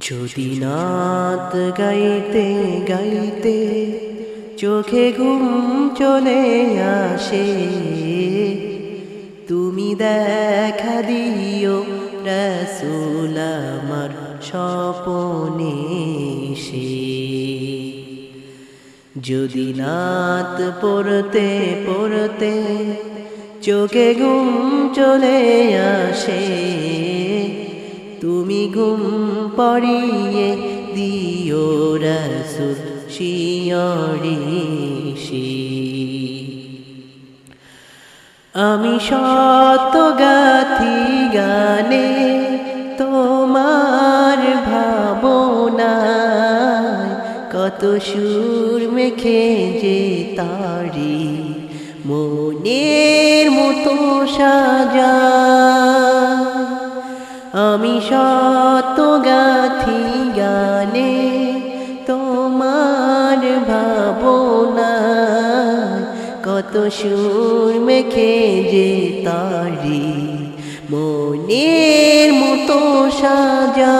যদি নাত গাইতে গাইতে চোখে ঘুম চলে আসে, তুমি দেখা দিও রসুল আমার স্বপনে সে যদি নাত পড়তে পড়তে চোখে ঘুম চলে আসে তুমি ঘুম পড়িয়ে দিও রসুল শিয়রি আমি শত গাথি গানে তোমার ভাবনায় কত সুর মেখে যে তারি, মনের মতো সাজা। আমি শত গাথি গানে তোমার ভাবনায় কত সুর মেখে যে তারি মনের মতো সাজা।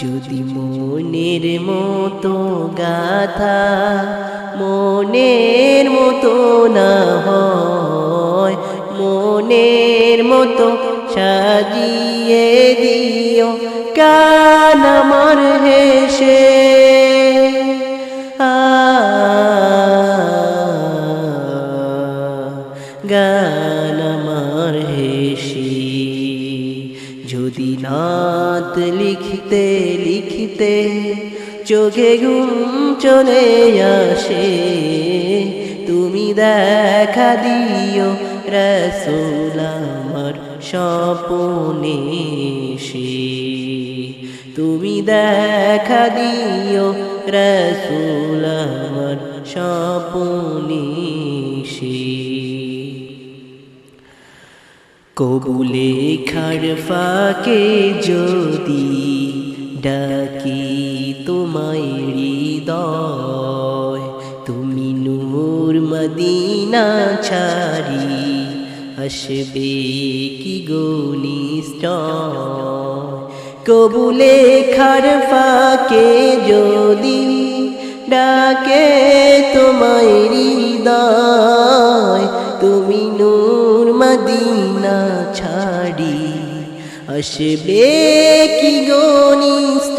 যদি মনের মতো গাথা মনের মতো না হয়, মনের মতো সাজিয়ে দিও কান আমার হেসে। গান আমার হেসি। যদি নাত লিখতে লিখতে চোখে ঘুম চলে আসে, তুমি দেখা দিও রসুল আমার স্বপনে তুমি দেখা দিও রসুল আমার স্বপনে কবুলে খার ফাঁকে যদি ডাকি তোমায় হৃদয়, তুমি নূর মদিনা ছাড়ি আসবে কি গনিষ্ঠ কবুলে খার ফাঁকে যদি ডাকে তোমায় হৃদয়, তুমি নূর মদিনা ছাড়ি। আসবে কি গনিষ্ঠ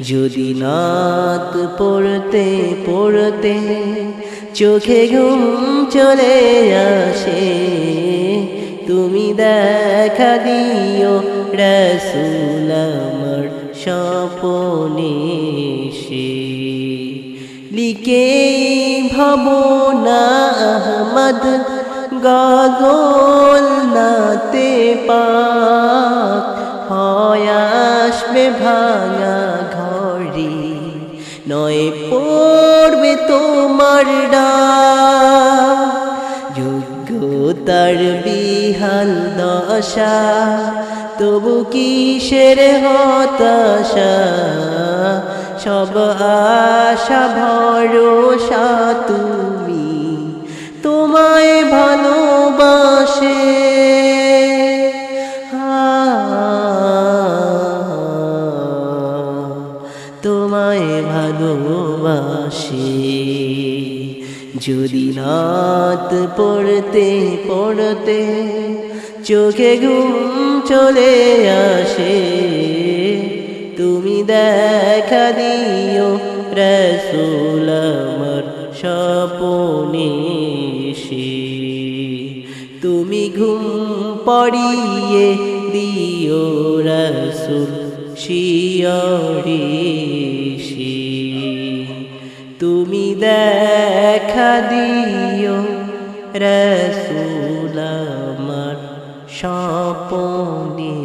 যদি নাত পড়তে পড়তে চোখে ঘুম চলে আসে, তুমি দেখা দিও রসুল আমার স্বপনে সে লিকে ভাবনা আহমদ গগল নাতে পাক হয় আসবে ভাঙা ঘরে নয় পড়বে তোমার ডাক। যোগ্যতার বিহাল দশা, তবু কিসের হতাশা? সব আশা ভরসা যদি রাত পড়তে পড়তে চোখে ঘুম চলে আসে, তুমি দেখা দিও রসুল আমার স্বপনে সে তুমি ঘুম পড়িয়ে দিও রসুল শিয়রে তুমি দেখা দিও রসুল আমার স্বপনে।